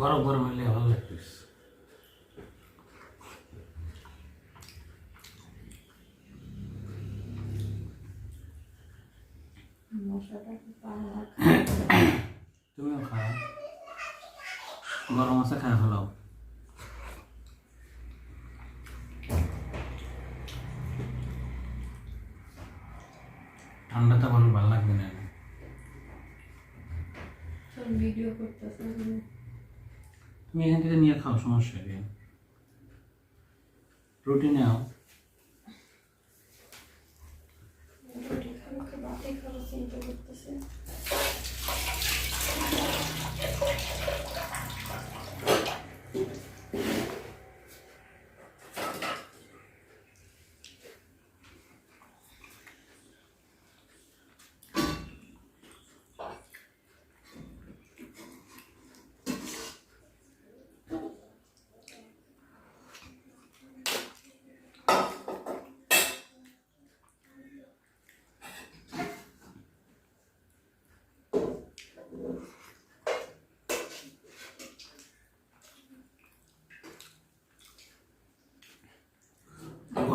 গরম গরম হলে ভালো লাগতেছে তুমিও খাও। গরম আছে খায় ফেলাও। ঠান্ডাতে ভালো ভালো লাগবে না। ভিডিও করতেছে। তুমি এখান থেকে নিয়ে খাও সমস্যা কি? রুটি নাও। রুটি খাব খাব। চিন্তা করতেছে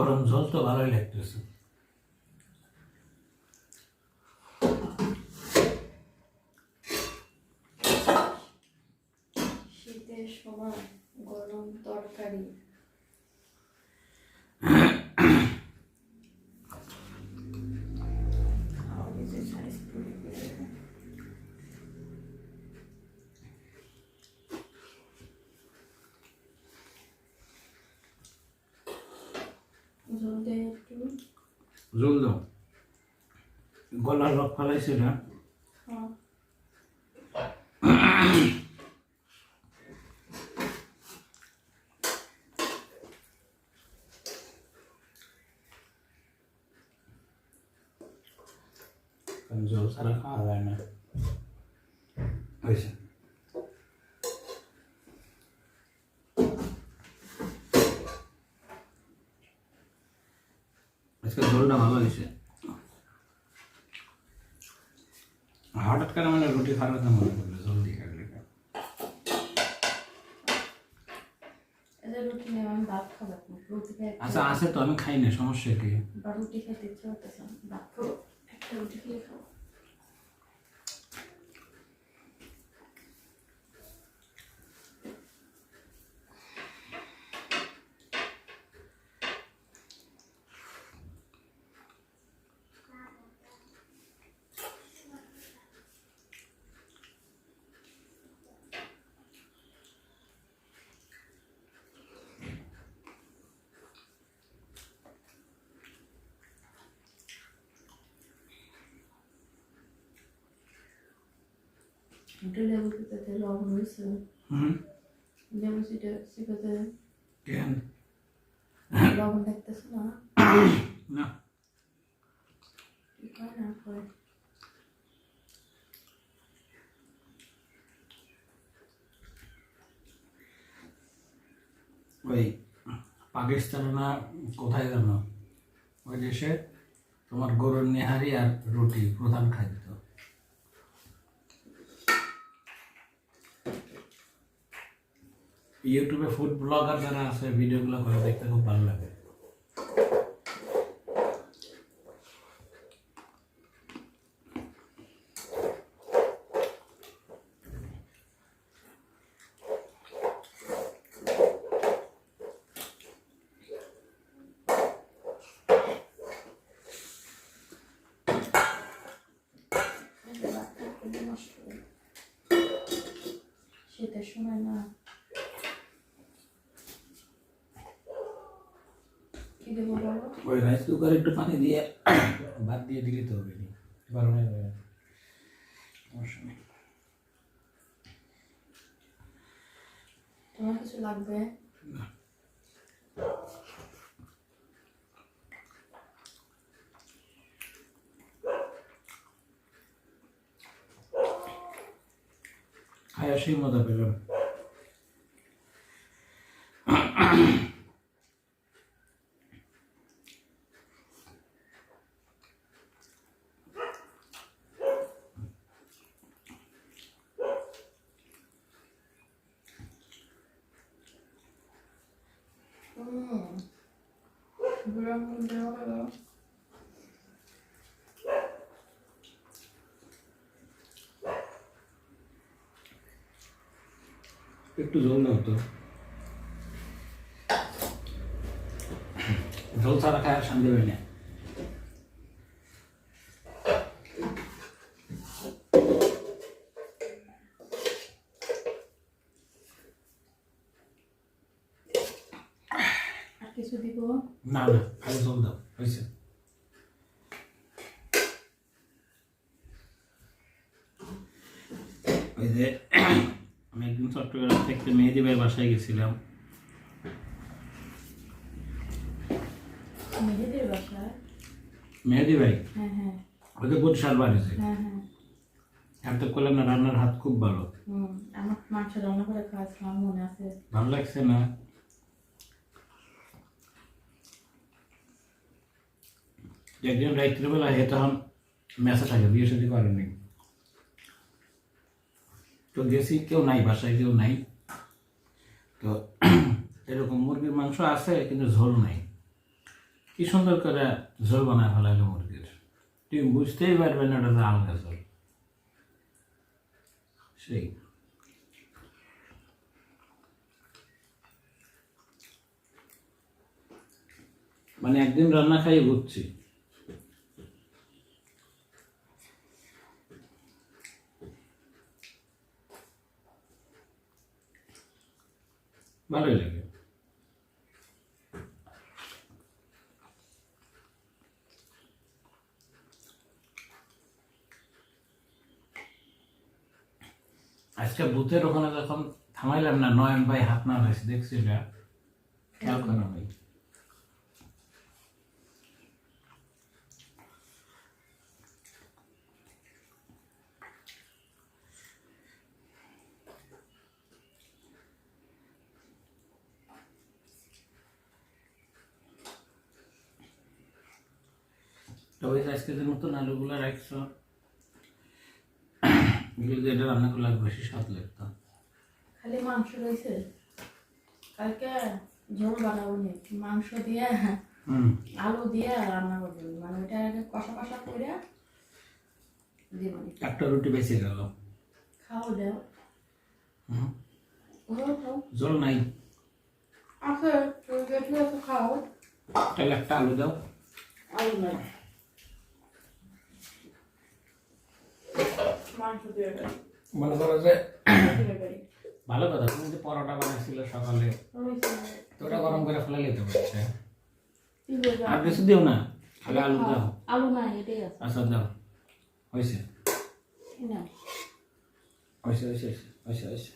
গরম জল তো ভালোই লাগতেছে শীতের সময় গরম তরকারি আর এই যে সাইজ পুরি করে দেবো। জল দেয় একটু জল দাও গলার রক ফালাইছে না? হ্যাঁ কারণ জল ছাড়া খাওয়া যায় না। হয়েছে আজকে জলটা ভালো হয়েছে হঠাৎ করে খাওয়ার কথা মনে করল জলদি রুটি খেয়ে আচ্ছা আছে তো আমি খাই না সমস্যা কি? রুটি খেতে ইচ্ছে করতেছে ভাত খাব একটা রুটি খেয়ে খাব। একটু লেবু চিপাতে লবণ হয়েছে হুম লেবু চিটে চিপাতে কেন লবণ দেখতেছে না না কি কয় না কয় ওই পাকিস্তান না কোথায় জানো? ওই দেশে তোমার গরুর নেহারি আর রুটি প্রধান খাদ্য। ইউটিউবে ফুড ব্লগার যারা আছে ভিডিওগুলো করে দেখতে খুব ভালো লাগে এই যে ভাতটা একটু নষ্ট করে। শীতের সময় না কি দেবো বলো ওই রাইস কুকারে একটু পানি দিয়ে ভাত দিয়ে দিলে তো হবে হয়ে তোমার কিছু লাগবে। খায় সেই মজা পেলাম। একটু ঝোল দাও তো। ঝোল ছাড়া খায় আর শান্তি হয় না। আর কিছু দিব? না না খালি ঝোল দাও হয়েছে। ওই যে আমি একদিন চট্টগ্রাম থেকে মেহেদি ভাইয়ের বাসায় গেছিলাম। মেহেদি ভাই? ওই তো হ্যাঁ হ্যাঁ। আর তো করলাম না রান্নার হাত খুব ভালো। ভালো লাগছে না? একদিন রাত্রিবেলা হে তখন মেসে থাকে বিয়ে সাথে করেনি তো গেছি, কেউ নাই, বাসায় কেউ নাই। তো এরকম মুরগির মাংস আছে, কিন্তু ঝোল নাই। কি সুন্দর করে ঝোল বানায় ফেলাইলো মুরগির। তুমি বুঝতেই পারবে না ওটা আলগা ঝোল। সেই। মানে একদিন রান্না খাই বুঝছি ভালোই লাগে। আজকে বুথের ওখানে যখন থামাইলাম না, নয়ন ভাই হাত না হয়েছে দেখছি এটা খেয়াল করা ভাই তবে আজকের মতন আলুগুলো রাখছো। এগুলো এটা রান্না করলে বেশি স্বাদ লাগতো। খালি মাংস রয়েছে। কালকে ঝোল বানাবো নি। মাংস দিয়ে আলু দিয়ে রান্না করব। মানে ওটা কষা কষা করে দিব একটা রুটি বেঁচে গেল। খাও দেও। জল নাই। আছে খাও। তাহলে একটা আলু দাও। আলু নাই মাংস দিয়ে দেয় মনে করো যে ভালো কথা তুমি যে পরোটা বানাইছিল সকালে তো ওটা গরম করে ফেলে নিতে পারছে। আর কিছু দিও না খালি আলু দাও। আলু নাই এটাই আছে। আচ্ছা দাও। হয়েছে? এই হয়েছে হয়েছে হয়েছে হয়েছে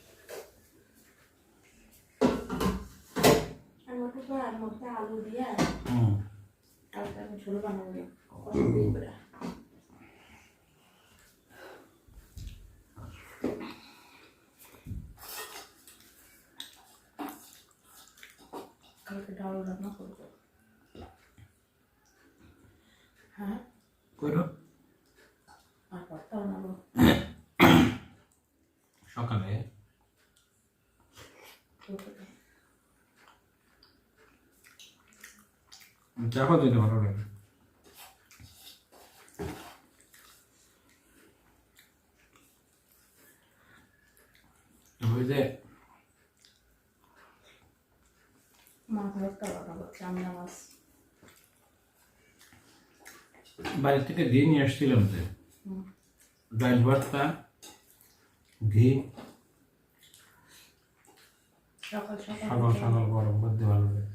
আর মতো আর মধ্যে আলু দিয়ে হুম। কালকে আমি ঝোল বানাবো না কষা দিয়ে করে। কালকে ডাল রান্না করব। হ্যাঁ? করো। আর ভর্তা বানাবো। সকালে? দুপুরে। দেখো দিতে ভালো লাগে। ওই যে বাড়ি থেকে ঘি নিয়ে আসছিলাম যে। ডাল ভর্তা ঘি সকাল সকাল সকাল সকাল গরম করতে ভালো লাগে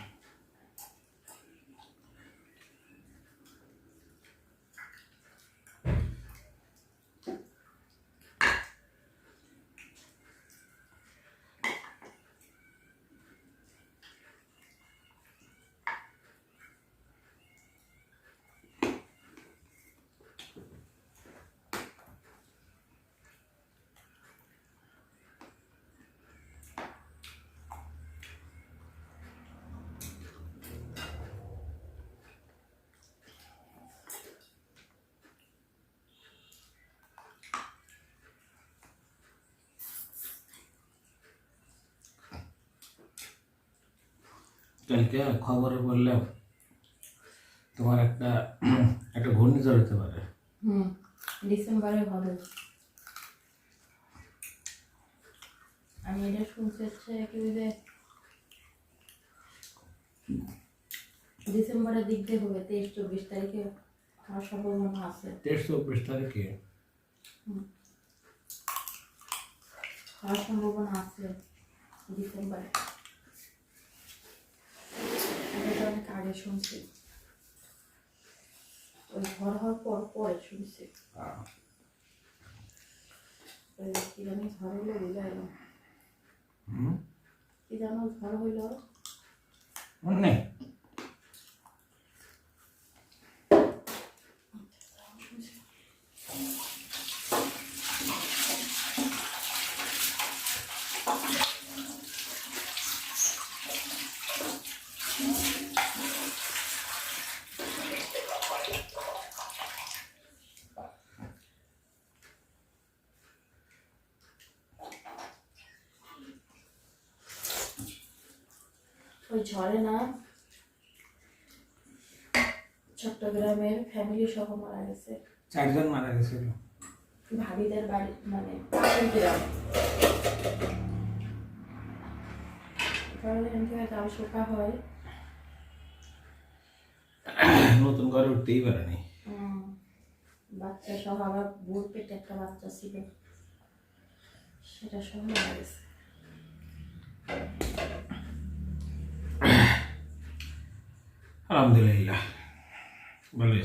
কালকে খবরে বললে তোমার একটা একটা ঘূর্ণিঝড় হতে পারে। হুম ডিসেম্বরে হবে। আমি এটা শুনতে হচ্ছে কি যে ডিসেম্বরের দিক দিয়ে হবে তেইশ চব্বিশ তারিখে আমার সম্ভাবনা আছে। তেইশ চব্বিশ তারিখে? হওয়ার সম্ভাবনা আছে ডিসেম্বরে আমি তো অনেক আগে শুনছি। ওই ঘর হওয়ার পর পরে শুনছি। ওই কি জানি ঝড় হইল হুম? কি জানো ঝড় হইল? মনে ওই ঝড়ে না। চট্টগ্রামের ফ্যামিলি সহ মারা গেছে। চারজন মারা গেছিল। ভাবিদের বাড়ি মানে গ্রাম। শোকা হয়। নতুন ঘরে উঠতেই পারেনি। বাচ্চা সহ আবার বুড় পেটে একটা বাচ্চা ছিল। সেটা সহ মারা গেছে। আলহামদুলিল্লাহ ভালো।